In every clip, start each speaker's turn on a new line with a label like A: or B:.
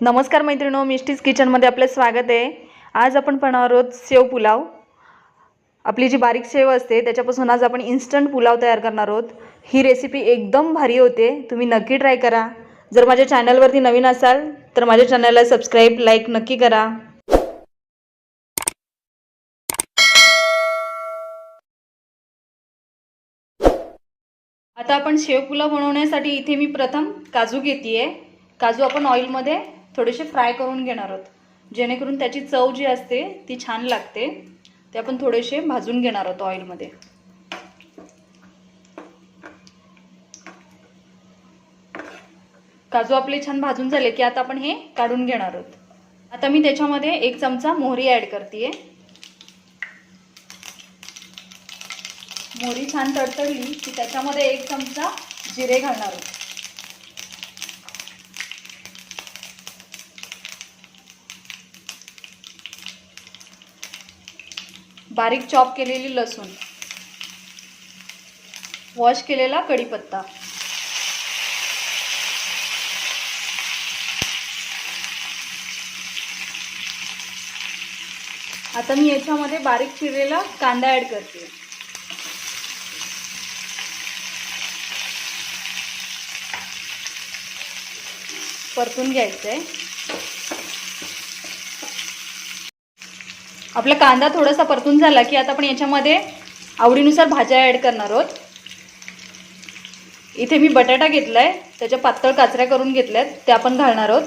A: नमस्कार मैत्रिणो मिष्टीज किचनमध्ये आपलं स्वागत आहे. आज आपण पाहणार आहोत सेव पुलाव. आपली जी बारीक सेव असते त्याच्यापासून आज आपण इन्स्टंट पुलाव तयार करणार आहोत. ही रेसिपी एकदम भारी होते तुम्ही नक्की ट्राय करा. जर माझ्या चॅनलवरती नवीन असाल तर माझ्या चॅनलला सबस्क्राईब लाईक नक्की करा. आता आपण शेव पुलाव बनवण्यासाठी इथे मी प्रथम काजू घेते काजू आपण ऑइलमध्ये थोडेसे फ्राय करून घेणार आहोत. जेणेकरून त्याची चव जी असते ती छान लागते. ते आपण थोडेसे भाजून घेणार आहोत ऑइलमध्ये काजू आपले छान भाजून झाले की आता आपण हे काढून घेणार आहोत. आता मी त्याच्यामध्ये एक चमचा मोहरी ॲड करते मोहरी छान तडतडली की त्याच्यामध्ये एक चमचा जिरे घालणार आहोत. बारीक चॉप केलेली लसूण. वॉश केलेला कढीपत्ता. आता मी याच्यामध्ये बारीक चिरलेला कांदा ॲड करते. परतून घ्यायचं आहे आपला कांदा थोडासा परतून झाला की आता आपण याच्यामध्ये आवडीनुसार भाज्या ॲड करणार आहोत. इथे मी बटाटा घेतला आहे त्याच्या पातळ काचऱ्या करून घेतल्यात त्या आपण घालणार आहोत.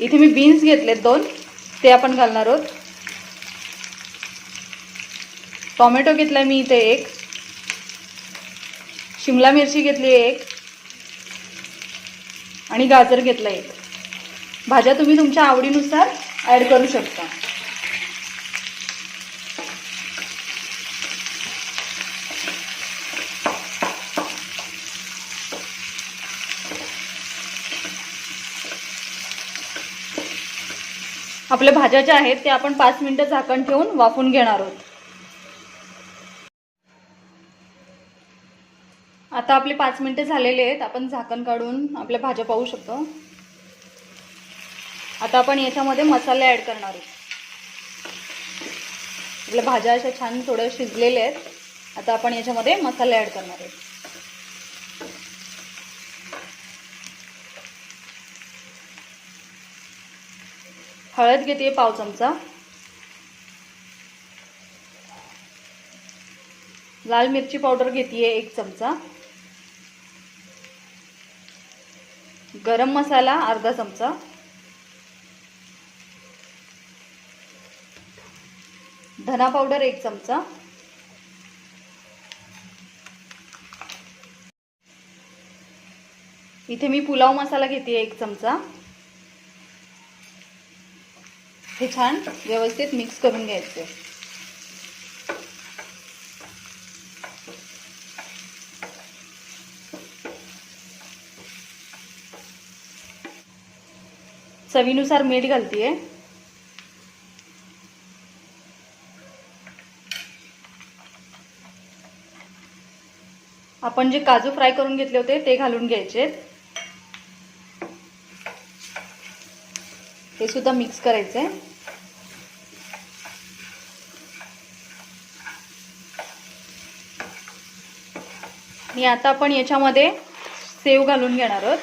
A: इथे मी बीन्स घेतलेत दोन ते आपण घालणार आहोत. टॉमॅटो घेतला मी इथे एक. शिमला मिरची घेतली एक. आणि गाजर घेतला एक. भाज्या तुम्ही तुमच्या आवडीनुसार ॲड करू शकता. आपल्या भाज्या ज्या आहेत त्या आपण पाच मिनिटं झाकण ठेवून वाफून घेणार आहोत. आता आपले पाच मिनिटं झालेले आहेत आपण झाकण काढून आपल्या भाज्या पाहू शकतो. आता आपण याच्यामध्ये मसाले ॲड करणार आहोत. आपल्या भाज्या अशा छान थोड्या शिजलेल्या आहेत. आता आपण याच्यामध्ये मसाले ॲड करणार आहोत. हळद घेते पाव चमचा. लाल मिरची पावडर घेते एक चमचा. गरम मसाला अर्धा चमचा. धना पावडर एक चमचा. इथे मी पुलाव मसाला घेते एक चमचा. हे छान व्यवस्थित मिक्स करून घ्यायचे. चवीनुसार मीठ घालतीये. आपण जे काजू फ्राय करून घेतले होते ते घालून घ्यायचे. हे सुद्धा मिक्स करायचे. आणि आता आपण याच्यामध्ये सेव घालून घेणार आहोत.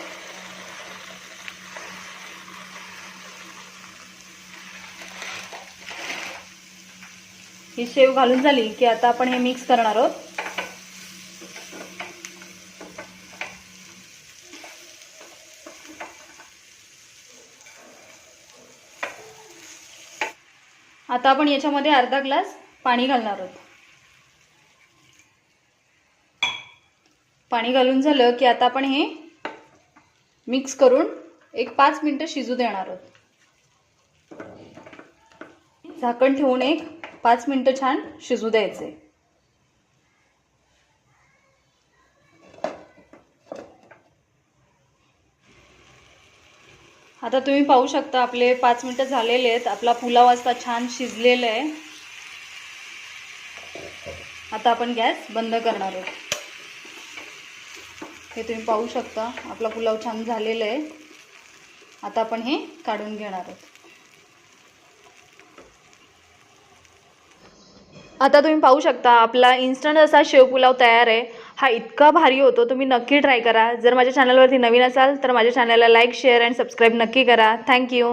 A: ही शेव घालून झाली की आता आपण हे मिक्स करणार आहोत. आता आपण याच्यामध्ये अर्धा ग्लास पाणी घालणार आहोत. पाणी घालून झालं की आता आपण हे मिक्स करून एक पाच मिनटं शिजू देणार आहोत. झाकण ठेवून एक पाच मिनटं छान शिजू द्यायचे. आता तुम्ही पाहू शकता आपले पाच मिनटं झालेले आहेत. आपला पुलाव असता छान शिजलेला आहे. आता आपण गॅस बंद करणार आहोत. हे तुम्ही पाहू शकता आपला पुलाव छान झालेला आहे. आता आपण हे काढून घेणार आहोत. आता तुम्ही पाहू शकता आपला इन्स्टंट असा शेवपुलाव तयार आहे. हा इतका भारी होतो तुम्ही नक्की ट्राय करा. जर माझ्या चॅनलवरती नवीन असाल तर माझ्या चॅनलला लाईक शेअर अँड सबस्क्राईब नक्की करा. थँक्यू